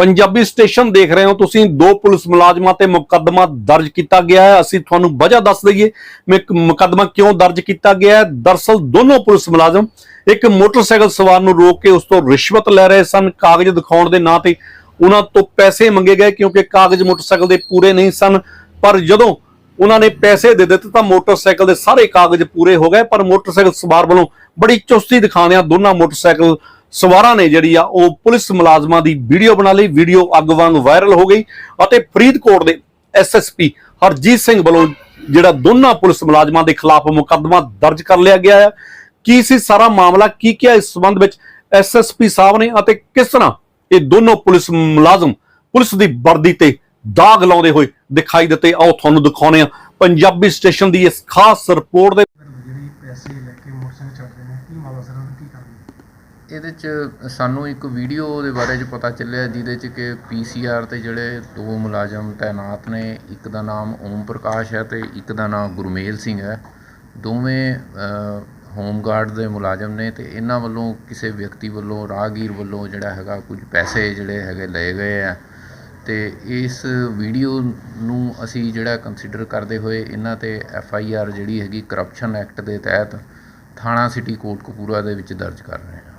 Punjabi station ਦੇਖ ਰਹੇ ਹੋ ਤੁਸੀਂ। ਦੋ ਪੁਲਿਸ ਮੁਲਾਜ਼ਮਾਂ ਤੇ ਮੁਕੱਦਮਾ ਦਰਜ ਕੀਤਾ ਗਿਆ ਹੈ। ਅਸੀਂ ਤੁਹਾਨੂੰ ਵਜ੍ਹਾ ਦੱਸ ਦਈਏ ਮੁਕੱਦਮਾ ਕਿਉਂ ਦਰਜ ਕੀਤਾ ਗਿਆ ਹੈ। ਦਰਸਲ ਦੋਨੋਂ ਪੁਲਿਸ ਮੁਲਾਜ਼ਮ ਇੱਕ ਮੋਟਰਸਾਈਕਲ ਸਵਾਰ ਨੂੰ ਰੋਕ ਕੇ ਉਸ ਤੋਂ ਰਿਸ਼ਵਤ ਲੈ ਰਹੇ ਸਨ। ਕਾਗਜ਼ ਦਿਖਾਉਣ ਦੇ ਨਾਂ ਤੇ ਉਹਨਾਂ ਤੋਂ ਪੈਸੇ ਮੰਗੇ ਗਏ ਕਿਉਂਕਿ ਕਾਗਜ਼ ਮੋਟਰਸਾਈਕਲ ਦੇ ਪੂਰੇ ਨਹੀਂ ਸਨ। ਪਰ ਜਦੋਂ ਉਹਨਾਂ ਨੇ ਪੈਸੇ ਦੇ ਦਿੱਤੇ ਤਾਂ ਮੋਟਰਸਾਈਕਲ ਦੇ ਸਾਰੇ ਕਾਗਜ਼ ਪੂਰੇ ਹੋ ਗਏ। ਪਰ ਮੋਟਰਸਾਈਕਲ ਸਵਾਰ ਵੱਲੋਂ ਬੜੀ ਚੁਸਤੀ ਦਿਖਾਉਂਦਿਆਂ ਦੋਨਾਂ ਮੋਟਰਸਾਈਕਲ ਸਵਾਰਾਂ ਨੇ ਜਿਹੜੀ ਆ ਉਹ ਪੁਲਿਸ ਮੁਲਾਜ਼ਮਾਂ ਦੀ ਵੀਡੀਓ ਬਣਾ ਲਈ। ਵੀਡੀਓ ਅੱਗ ਵਾਂਗ ਵਾਇਰਲ ਹੋ ਗਈ ਅਤੇ ਫਰੀਦਕੋਟ ਦੇ ਐਸਐਸਪੀ ਹਰਜੀਤ ਸਿੰਘ ਵੱਲੋਂ ਜਿਹੜਾ ਦੋਨਾਂ ਪੁਲਿਸ ਮੁਲਾਜ਼ਮਾਂ ਦੇ ਖਿਲਾਫ ਮੁਕੱਦਮਾ ਦਰਜ ਕਰ ਲਿਆ ਗਿਆ ਹੈ ਕੀ ਸੀ ਸਾਰਾ ਮਾਮਲਾ? ਕੀ ਕਿਹਾ ਇਸ ਸੰਬੰਧ ਵਿੱਚ ਐਸਐਸਪੀ ਸਾਹਿਬ ਨੇ ਅਤੇ ਕਿਸ ਤਰ੍ਹਾਂ ਇਹ ਦੋਨੋਂ ਪੁਲਿਸ ਮੁਲਾਜ਼ਮ ਪੁਲਿਸ ਦੀ ਵਰਦੀ ਤੇ ਦਾਗ ਲਾਉਂਦੇ ਹੋਏ ਦਿਖਾਈ ਦਿੱਤੇ? ਆਓ ਤੁਹਾਨੂੰ ਦਿਖਾਉਂਦੇ ਆ ਪੰਜਾਬੀ ਸਟੇਸ਼ਨ ਦੀ ਇਸ ਖਾਸ ਰਿਪੋਰਟ ਦੇ ਜਿਹੜੀ ਪੈਸੇ ਲੈ ਕੇ ਮੋਟਰਸਾਈਕਲ ਚੜਦੇ ਨੇ, ਕੀ ਮਾਮਲਾ ਸਰ? ਕੀ ਕਰਦੇ ਇਹਦੇ ਚ ਸਾਨੂੰ ਇੱਕ ਵੀਡੀਓ ਦੇ ਬਾਰੇ ਚ ਪਤਾ ਚੱਲਿਆ, ਜਿਹਦੇ ਚ ਕਿ ਪੀ ਸੀ ਆਰ ਤੇ ਜਿਹੜੇ ਦੋ ਮੁਲਾਜ਼ਮ ਤਾਇਨਾਤ ਨੇ, ਇੱਕ ਦਾ ਨਾਮ ਓਮ ਪ੍ਰਕਾਸ਼ ਹੈ ਅਤੇ ਇੱਕ ਦਾ ਨਾਮ ਗੁਰਮੇਲ ਸਿੰਘ ਹੈ। ਦੋਵੇਂ ਹੋਮਗਾਰਡ ਦੇ ਮੁਲਾਜ਼ਮ ਨੇ ਅਤੇ ਇਹਨਾਂ ਵੱਲੋਂ ਕਿਸੇ ਵਿਅਕਤੀ ਵੱਲੋਂ, ਰਾਹਗੀਰ ਵੱਲੋਂ ਜਿਹੜਾ ਹੈਗਾ ਕੁਝ ਪੈਸੇ ਜਿਹੜੇ ਹੈਗੇ ਲਏ ਗਏ ਆ। ਤੇ ਇਸ ਵੀਡੀਓ ਨੂੰ ਅਸੀਂ ਜਿਹੜਾ ਕੰਸੀਡਰ ਕਰਦੇ ਹੋਏ, ਇਹਨਾਂ ਤੇ ਐਫ ਆਈ ਆਰ ਜਿਹੜੀ ਹੈਗੀ ਕਰਪਸ਼ਨ ਐਕਟ ਦੇ ਤਹਿਤ ਥਾਣਾ ਸਿਟੀ ਕੋਟ ਕਪੂਰਾ ਦੇ ਵਿੱਚ ਦਰਜ ਕਰ ਰਹੇ ਹਾਂ।